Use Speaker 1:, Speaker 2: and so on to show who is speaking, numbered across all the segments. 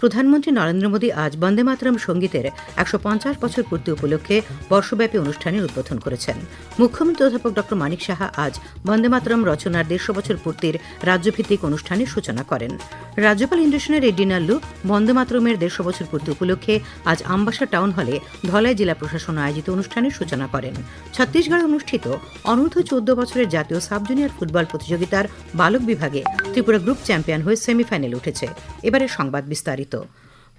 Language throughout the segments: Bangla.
Speaker 1: প্রধানমন্ত্রী নরেন্দ্র মোদী আজ বন্দে মাতরম সঙ্গীতের একশো পঞ্চাশ বছর পূর্তি উপলক্ষে বর্ষব্যাপী অনুষ্ঠানের উদ্বোধন করেছেন। মুখ্যমন্ত্রী অধ্যাপক ড মানিক সাহা আজ বন্দে মাতরম রচনার দেড়শো বছর পূর্তির রাজ্যভিত্তিক অনুষ্ঠানের সূচনা করেন। রাজ্যপাল ইন্দ্রসেনের রেড্ডি নাল্লু বন্দে মাতরমের দেড়শো বছর পূর্তি উপলক্ষে আজ আমবাসা টাউন হলে ধলাই জেলা প্রশাসন আয়োজিত অনুষ্ঠানের সূচনা করেন। ছত্তিশগড়ে অনুষ্ঠিত অনূর্ধ্ব চোদ্দ বছরের জাতীয় সাব জুনিয়র ফুটবল প্রতিযোগিতার বালক বিভাগে ত্রিপুরা গ্রুপ চ্যাম্পিয়ন হয়ে সেমিফাইনাল উঠেছে। এবারে সংবাদ বিস্তারিত।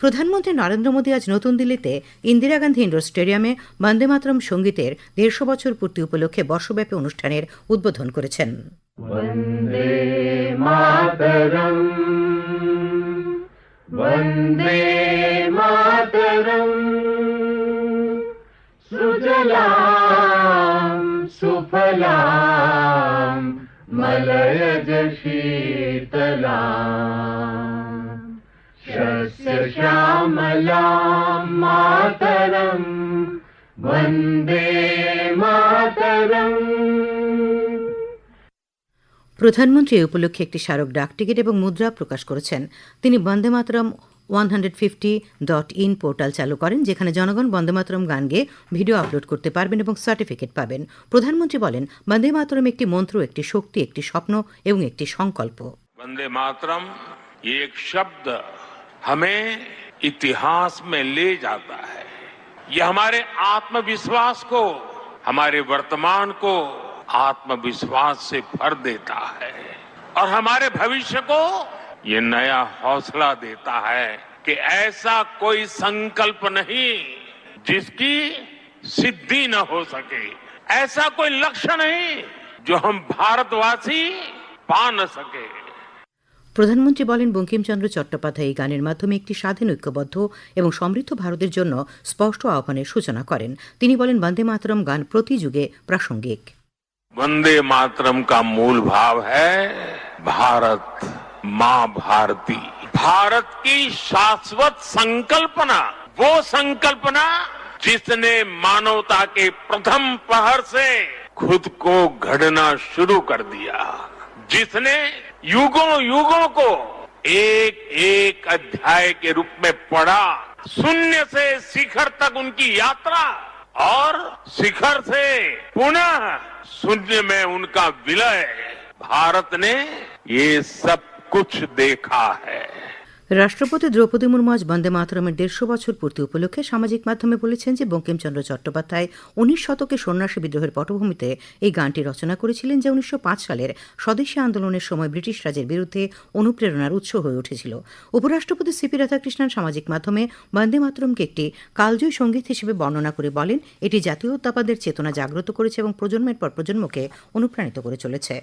Speaker 1: প্রধানমন্ত্রী নরেন্দ্র মোদী আজ নতুন দিল্লিতে ইন্দিরা গান্ধী ইন্ডোর স্টেডিয়ামে বন্দে মাতরম সঙ্গীতের দেড়শো বছর পূর্তি উপলক্ষে বর্ষব্যাপী অনুষ্ঠানের উদ্বোধন করেছেন।
Speaker 2: সুফলাম शीतलाम् शस्य श्यामलाम् मातरम् वन्दे मातरम्
Speaker 1: প্রধানমন্ত্রী এই উপলক্ষে একটি স্মারক ডাকটিকিট এবং মুদ্রা প্রকাশ করেছেন তিনি Vande Mataram one hundred fifty dot in portal চালু করেন যেখানে জনগণ বন্দে মাতরম গান গেয়ে ভিডিও আপলোড করতে পারবেন এবং সার্টিফিকেট পাবেন প্রধানমন্ত্রী বলেন বন্দে মাতরম একটি মন্ত্র একটি শক্তি একটি স্বপ্ন এবং একটি সংকল্প
Speaker 3: वंदे मातरम, ये एक शब्द हमें इतिहास में ले जाता है। ये हमारे आत्मविश्वास को, हमारे वर्तमान को आत्मविश्वास से भर देता है। और हमारे भविष्य को ये नया हौसला देता है कि ऐसा कोई संकल्प नहीं जिसकी सिद्धि न हो सके। ऐसा कोई लक्ष्य नहीं जो हम भारतवासी पा न सके।
Speaker 1: প্রধানমন্ত্রী বলেন বঙ্কিমচন্দ্র চট্টোপাধ্যায় এই গানের মাধ্যমে একটি স্বাধীন ঐক্যবদ্ধ এবং সমৃদ্ধ ভারতের জন্য স্পষ্ট আহ্বানের সূচনা করেন তিনি বলেন বন্দে মাতরম গান প্রতি যুগে প্রাসঙ্গিক
Speaker 3: वंदे मातरम का मूल भाव है भारत माँ भारती भारत की शाश्वत संकल्पना वो संकल्पना जिसने मानवता के प्रथम पहर से खुद को घड़ना शुरू कर दिया जिसने युगों युगों को एक एक अध्याय के रूप में पढ़ा, शून्य से शिखर तक उनकी यात्रा और शिखर से पुनः शून्य में उनका विलय। भारत ने ये सब कुछ देखा है।
Speaker 1: রাষ্ট্রপতি দ্রৌপদী মুর্মু আজ বন্দে মাতরমের দেড়শো বছর পূর্তি উপলক্ষে সামাজিক মাধ্যমে বলেছেন যে বঙ্কিমচন্দ্র চট্টোপাধ্যায় উনিশ শতকে সন্ন্যাসী বিদ্রোহের পটভূমিতে এই গানটি রচনা করেছিলেন যা উনিশশো পাঁচ সালের স্বদেশী আন্দোলনের সময় ব্রিটিশ রাজের বিরুদ্ধে অনুপ্রেরণার উৎস হয়ে উঠেছিল। উপরাষ্ট্রপতি সিপি রাধাকৃষ্ণন সামাজিক মাধ্যমে বন্দে মাতরমকে একটি কালজয়ী সংগীত হিসেবে বর্ণনা করে বলেন, এটি জাতীয়তাবাদের চেতনা জাগ্রত করেছে এবং প্রজন্মের পর প্রজন্মকে অনুপ্রাণিত করে চলেছে।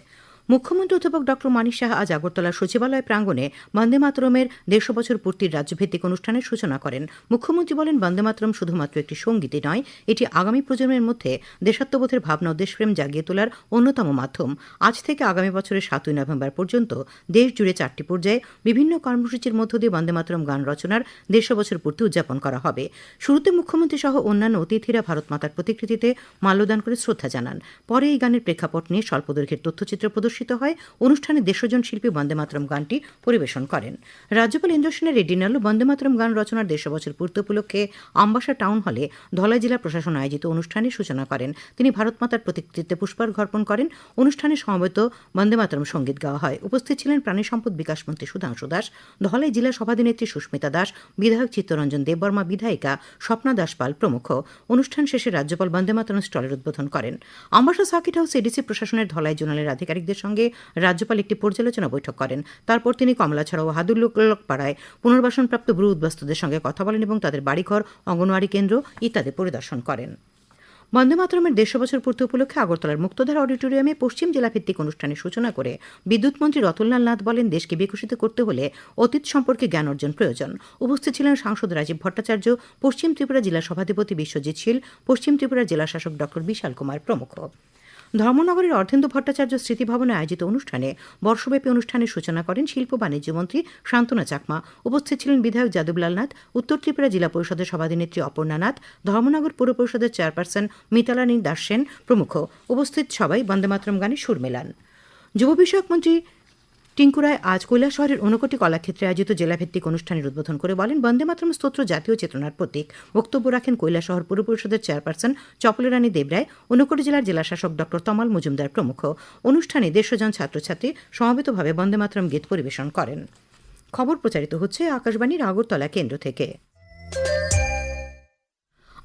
Speaker 1: মুখ্যমন্ত্রী অধ্যাপক ড মানিক শাহ আজ আগরতলা সচিবালয় প্রাঙ্গণে বন্দে মাতরমের দেড়শো বছর পূর্তির রাজ্যভিত্তিক অনুষ্ঠানের সূচনা করেন। মুখ্যমন্ত্রী বলেন, বন্দে মাতরম শুধুমাত্র একটি সঙ্গীতই নয়, এটি আগামী প্রজন্মের মধ্যে দেশাত্মবোধের ভাবনা দেশপ্রেম জাগিয়ে তোলার অন্যতম মাধ্যম। আজ থেকে আগামী বছরের সাতই নভেম্বর পর্যন্ত দেশ জুড়ে চারটি পর্যায়ে বিভিন্ন কর্মসূচির মধ্য দিয়ে বন্দে মাতরম গান রচনার দেড়শো বছর পূর্তি উদযাপন করা হবে। শুরুতে মুখ্যমন্ত্রী সহ অন্যান্য অতিথিরা ভারত মাতার প্রতিকৃতিতে মাল্যদান করে শ্রদ্ধা জানান। পরে এই গানের প্রেক্ষাপট নিয়ে স্বল্পদৈর্ঘ্যের তথ্যচিত্র প্রদর্শিত হয়। অনুষ্ঠানে দেশজন শিল্পী বন্দে মাতরম গানটি পরিবেশন করেন। রাজ্যপাল ইন্দ্রসেনের রেড্ডি নাল্লু বন্দে মাতরম গান রচনার দেড়শো বছর পূর্তি উপলক্ষে আম্বাসা টাউন হলে ধলাই জেলা প্রশাসন আয়োজিত অনুষ্ঠানের সূচনা করেন। তিনি ভারত মাতার প্রতিকৃতিতে পুষ্পার্ঘ অর্পণ করেন। অনুষ্ঠানে সমবেত বন্দে মাতরম সংগীত গাওয়া হয়। উপস্থিত ছিলেন প্রাণী সম্পদ বিকাশ মন্ত্রী সুধাংশু দাস, ধলাই জেলা সভাধিনেত্রী সুস্মিতা দাস, বিধায়ক চিত্তরঞ্জন দেববর্মা বিধায়িকা স্বপ্না দাস পাল প্রমুখ। অনুষ্ঠান শেষে রাজ্যপাল বন্দে মাতরম স্টলের উদ্বোধন করেন। আম্বাসা সার্কিট হাউস এডিসি প্রশাসনের ধলাই জোনালের আধিকারিকদের সঙ্গে রাজ্যপাল একটি পর্যালোচনা বৈঠক করেন। তারপর তিনি কমলাছড়া ও হাদুল্লুক পাড়ায় পুনর্বাসনপ্রাপ্ত ব্রু উদ্বাস্তুদের সঙ্গে কথা বলেন এবং তাদের বাড়িঘর, অঙ্গনওয়াড়ি কেন্দ্র ইত্যাদি পরিদর্শন করেন। বন্দে মাতরমের দেড়শো বছর পূর্তি উপলক্ষে আগরতলার মুক্তধারা অডিটোরিয়ামে পশ্চিম জেলাভিত্তিক অনুষ্ঠানের সূচনা করে বিদ্যুৎ মন্ত্রী রতনলাল নাথ বলেন, দেশকে বিকশিত করতে হলে অতীত সম্পর্কে জ্ঞান অর্জন প্রয়োজন। উপস্থিত ছিলেন সাংসদ রাজীব ভট্টাচার্য, পশ্চিম ত্রিপুরা জেলা সভাধিপতি বিশ্বজিৎ শীল, পশ্চিম ত্রিপুরা জেলা শাসক ড বিশাল কুমার প্রমুখ। ধর্মনগরের অর্ধেন্দু ভট্টাচার্য স্মৃতিভবনে আয়োজিত অনুষ্ঠানে বর্ষব্যাপী অনুষ্ঠানের সূচনা করেন শিল্প বাণিজ্য মন্ত্রী শান্তনা চাকমা। উপস্থিত ছিলেন বিধায়ক যাদবলাল নাথ, উত্তর ত্রিপুরা জেলা পরিষদের সভাধিনেত্রী অপর্ণা নাথ, ধর্মনগর পৌর পরিষদের চেয়ারপারসন মিতালানী দাসেন প্রমুখ। উপস্থিত সবাই বন্দেমাতরম গানে সুর মেলান। যুব বিষয়ক মন্ত্রী টিঙ্কুরায় আজ কৈলাসহরের ঊনকোটি কলাক্ষেত্রে আয়োজিত জেলাভিত্তিক অনুষ্ঠানের উদ্বোধন করে বলেন বন্দে মাতরম স্তোত্র, জাতীয় চেতনার প্রতীক। বক্তব্য রাখেন কৈলাসহর পুর পরিষদের চেয়ারপারসন চপলরানী দেবরায়, ঊনকোটি জেলার জেলাশাসক ড. তমাল মজুমদার প্রমুখ। অনুষ্ঠানে দেড়শো জন ছাত্রছাত্রী সমবেতভাবে বন্দে মাতরম গীত পরিবেশন করেন। খবর প্রচারিত হচ্ছে আকাশবাণীর আগরতলা কেন্দ্র থেকে।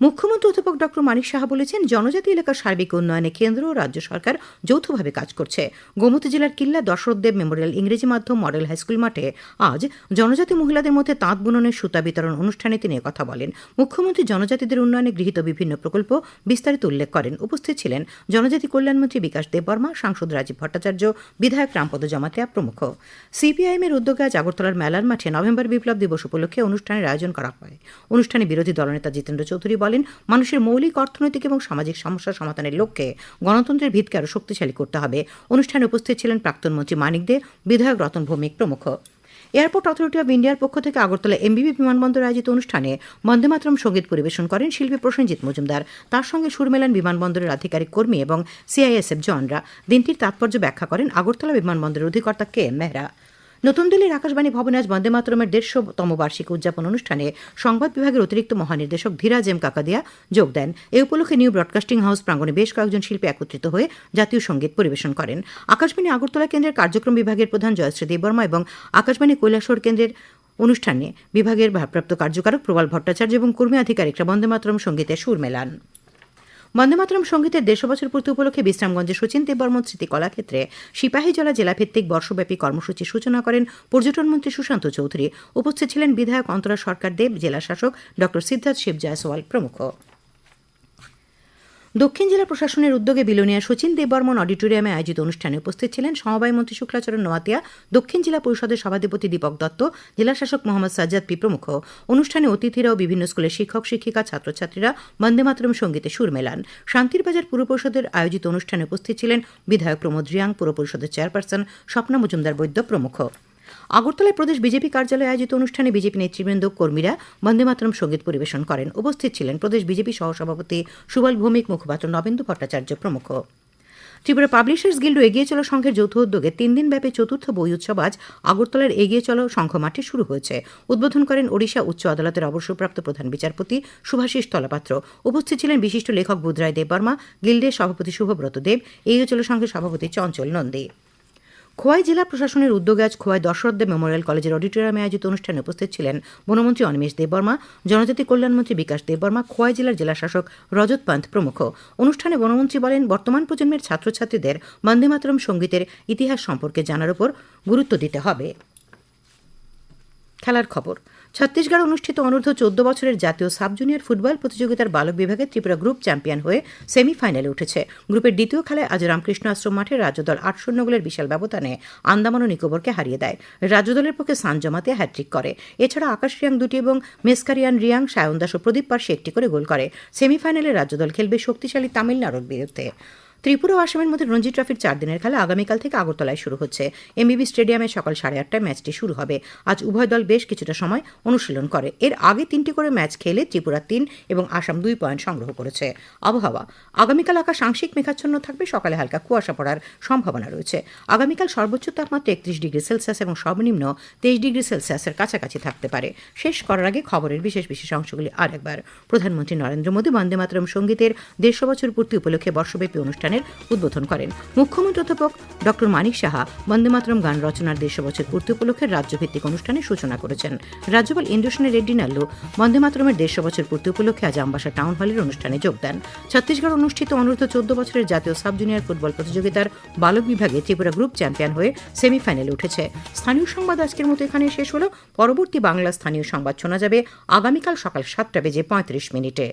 Speaker 1: মুখ্যমন্ত্রী অধ্যাপক ডক্টর মানিক সাহা বলেছেন, জনজাতি এলাকার সার্বিক উন্নয়নে কেন্দ্র ও রাজ্য সরকার যৌথভাবে কাজ করছে। গোমতী জেলার কিল্লা দশরথদেব মেমোরিয়াল ইংরেজি মাধ্যম মডেল হাইস্কুল মাঠে আজ জনজাতি মহিলাদের মধ্যে তাঁত বুননের সুতা বিতরণ অনুষ্ঠানে তিনি কথা বলেন। মুখ্যমন্ত্রী জনজাতিদের উন্নয়নে গৃহীত বিভিন্ন প্রকল্প বিস্তারিত উল্লেখ করেন। উপস্থিত ছিলেন জনজাতি কল্যাণমন্ত্রী বিকাশ দেববর্মা, সাংসদ রাজীব ভট্টাচার্য, বিধায়ক রামপদ জমাতিয়া প্রমুখ। সিপিআইএমের উদ্যোগে আজ আগরতলার মেলার মাঠে নভেম্বর বিপ্লব দিবস উপলক্ষে অনুষ্ঠানের আয়োজন করা হয়। অনুষ্ঠানে বিরোধী দলনেতা জিতেন্দ্র চৌধুরী বলেন, মানুষের মৌলিক অর্থনৈতিক এবং সামাজিক সমস্যা সমাধানের লক্ষ্যে গণতন্ত্রের ভিতকে আরও শক্তিশালী করতে হবে। অনুষ্ঠানে উপস্থিত ছিলেন প্রাক্তন মন্ত্রী মানিক দে, বিধায়ক রতন ভৌমিক প্রমুখ। এয়ারপোর্ট অথরিটি অব ইন্ডিয়ার পক্ষ থেকে আগরতলা এমবিবি বিমানবন্দরে আয়োজিত অনুষ্ঠানে বন্দে বন্দেমাতরম সংগীত পরিবেশন করেন শিল্পী প্রসেনজিৎ মজুমদার। তার সঙ্গে সুর মেলান বিমানবন্দরের আধিকারিক কর্মী এবং সিআইএসএফ জওয়ানরা। দিনটির তাৎপর্য ব্যাখ্যা করেন আগরতলা বিমানবন্দরের অধিকর্তা কে এম মেহরা। নতুন দিল্লির আকাশবাণী ভবনে আজ বন্দে মাতরমের দেড়শোতম বার্ষিক উদযাপন অনুষ্ঠানে সংবাদ বিভাগের অতিরিক্ত মহানির্দেশক ধীরাজ এম কাকাদিয়া যোগ দেন। এ উপলক্ষে নিউ ব্রডকাস্টিং হাউস প্রাঙ্গণে বেশ কয়েকজন শিল্পী একত্রিত হয়ে জাতীয় সংগীত পরিবেশন করেন। আকাশবাণী আগরতলা কেন্দ্রের কার্যক্রম বিভাগের প্রধান জয়শ্রী দেববর্মা এবং আকাশবাণী কৈলাসহর কেন্দ্রের অনুষ্ঠানে বিভাগের ভারপ্রাপ্ত কার্যকারক প্রবাল ভট্টাচার্য এবং কর্মী আধিকারিকরা বন্দে মাতরম সঙ্গীতে সুর মেলান। বন্দে মাতরম সঙ্গীতের দেড়শো বছর পূর্তি উপলক্ষে বিশ্রামগঞ্জে সচিন দেববর্মন স্মৃতি কলাক্ষেত্রে সিপাহীজলা জেলাভিত্তিক বর্ষব্যাপী কর্মসূচি সূচনা করেন পর্যটন মন্ত্রী সুশান্ত চৌধুরী। উপস্থিত ছিলেন বিধায়ক অন্তরা সরকার দেব জেলা শাসক ড সিদ্ধার্থ শিব জয়সওয়াল প্রমুখ। দক্ষিণ জেলা প্রশাসনের উদ্যোগে বিলোনিয়া সচিন দেববর্মন অডিটোরিয়ামে আয়োজিত অনুষ্ঠানে উপস্থিত ছিলেন সমবায় মন্ত্রী শুক্লাচরণ নোয়াতিয়া, দক্ষিণ জেলা পরিষদের সভাধিপতি দীপক দত্ত, জেলা শাসক মোহাম্মদ সাজ্জাদ পি প্রমুখ। অনুষ্ঠানে অতিথিরা ও বিভিন্ন স্কুলের শিক্ষক, শিক্ষিকা, ছাত্রছাত্রীরা বন্দে মাতরম সঙ্গীতে সুর মেলান। শান্তিরবাজার পুর পরিষদের আয়োজিত অনুষ্ঠানে উপস্থিত ছিলেন বিধায়ক প্রমোদ রিয়াং, পুর পরিষদের চেয়ারপারসন স্বপ্না মজুমদার বৈদ্য প্রমুখ। আগরতলায় প্রদেশ বিজেপি কার্যালয়ে আয়োজিত অনুষ্ঠানে বিজেপি নেতৃবৃন্দ, কর্মীরা বন্দে মাতরম সংগীত পরিবেশন করেন। উপস্থিত ছিলেন প্রদেশ বিজেপি সহসভাপতি সুবল ভৌমিক মুখপাত্র নবেন্দু ভট্টাচার্য প্রমুখ। ত্রিপুরা পাবলিশার্স গিল্ড এগিয়ে চলো সংঘের যৌথ উদ্যোগে তিন দিন ব্যাপী চতুর্থ বই উৎসব আজ আগরতলার এগিয়ে চলো সংঘ মাঠে শুরু হয়েছে। উদ্বোধন করেন ওড়িশা উচ্চ আদালতের অবসরপ্রাপ্ত প্রধান বিচারপতি সুভাষিস তলাপাত্র। উপস্থিত ছিলেন বিশিষ্ট লেখক বুধরায় দেববর্মা, গিল্ডের সভাপতি শুভব্রত দেব, এগিয়ে চলো সংঘের সভাপতি চঞ্চল নন্দী। খোয়াই জেলা প্রশাসনের উদ্যোগে আজ খোয়াই দশরথদেব মেমোরিয়াল কলেজের অডিটোরিয়ামে আয়োজিত অনুষ্ঠানে উপস্থিত ছিলেন বনমন্ত্রী অনিমেষ দেববর্মা, জনজাতি কল্যাণমন্ত্রী বিকাশ দেববর্মা, খোয়াই জেলার জেলা শাসক রজত পান্ত প্রমুখ। অনুষ্ঠানে বনমন্ত্রী বলেন, বর্তমান প্রজন্মের ছাত্রছাত্রীদের বন্দে মাতরম সঙ্গীতের ইতিহাস সম্পর্কে জানার উপর গুরুত্ব দিতে হবে। খেলার খবর। ছত্তিশগড় অনুষ্ঠিত অনূর্ধ্ব চোদ্দ বছরের জাতীয় সাব জুনিয়র ফুটবল প্রতিযোগিতার বালক বিভাগে ত্রিপুরা গ্রুপ চ্যাম্পিয়ন হয়ে সেমিফাইনালে উঠেছে। গ্রুপের দ্বিতীয় খেলায় আজ রামকৃষ্ণ আশ্রম মাঠে রাজ্যদল আট শূন্য গোলের বিশাল ব্যবধানে আন্দামান ও নিকোবরকে হারিয়ে দেয়। রাজ্যদলের পক্ষে সান জমাতে হ্যাট্রিক করে। এছাড়া আকাশ রিয়াং দুটি এবং মেসকারিয়ান রিয়াং সায়ন দাস ও প্রদীপ পার্সি একটি করে গোল করে। সেমিফাইনালে রাজ্যদল খেলবে শক্তিশালী তামিলনাড়ুর বিরুদ্ধে। ত্রিপুরা ও আসামের মধ্যে রঞ্জি ট্রফির চার দিনের খেলা আগামীকাল থেকে আগরতলায় শুরু হচ্ছে। এমবিবি স্টেডিয়ামে সকাল সাড়ে আটটায় ম্যাচটি শুরু হবে। আজ উভয় দল বেশ কিছুটা সময় অনুশীলন করে। এর আগে তিনটি করে ম্যাচ খেলে ত্রিপুরা তিন এবং আসাম দুই পয়েন্ট সংগ্রহ করেছে। আবহাওয়া। আগামীকাল আকাশ আংশিক মেঘাচ্ছন্ন থাকবে, সকালে হালকা কুয়াশা পড়ার সম্ভাবনা রয়েছে। আগামীকাল সর্বোচ্চ তাপমাত্রা একত্রিশ ডিগ্রি সেলসিয়াস এবং সর্বনিম্ন তেইশ ডিগ্রি সেলসিয়াসের কাছাকাছি থাকতে পারে। শেষ করার আগে খবরের বিশেষ বিশেষ অংশগুলি আরেকবার। প্রধানমন্ত্রী নরেন্দ্র মোদী, বন্দে মাতরম সঙ্গীতের দেড়শো বছর পূর্তি উপলক্ষে বর্ষব্যাপী অনুষ্ঠানের উদ্বোধন করেন। মুখ্যমন্ত্রী অধ্যাপক ডক্টর মানিক সাহা বন্দে মাতরম গান রচনার দেড়শো বছর পূর্তি উপলক্ষে রাজ্যভিত্তিক অনুষ্ঠানের সূচনা করেছেন। রাজ্যপাল ইন্দ্রসেনী রেড্ডি নাল্লু বন্দে মাতরমের দেড়শো বছর পূর্তি উপলক্ষে আজ আমবাসা টাউন হলের অনুষ্ঠানে যোগ দেন। ছত্তিশগড় অনুষ্ঠিত অনূর্ধ্ব চোদ্দ বছরের জাতীয় সাব জুনিয়র ফুটবল প্রতিযোগিতার বালক বিভাগে ত্রিপুরা গ্রুপ চ্যাম্পিয়ন হয়ে সেমিফাইনালে উঠেছে। স্থানীয় সংবাদ আজকের মতো এখানে শেষ হলো। পরবর্তী বাংলা স্থানীয় সংবাদ শোনা যাবে আগামীকাল সকাল সাতটা বেজে পঁয়ত্রিশ মিনিটে।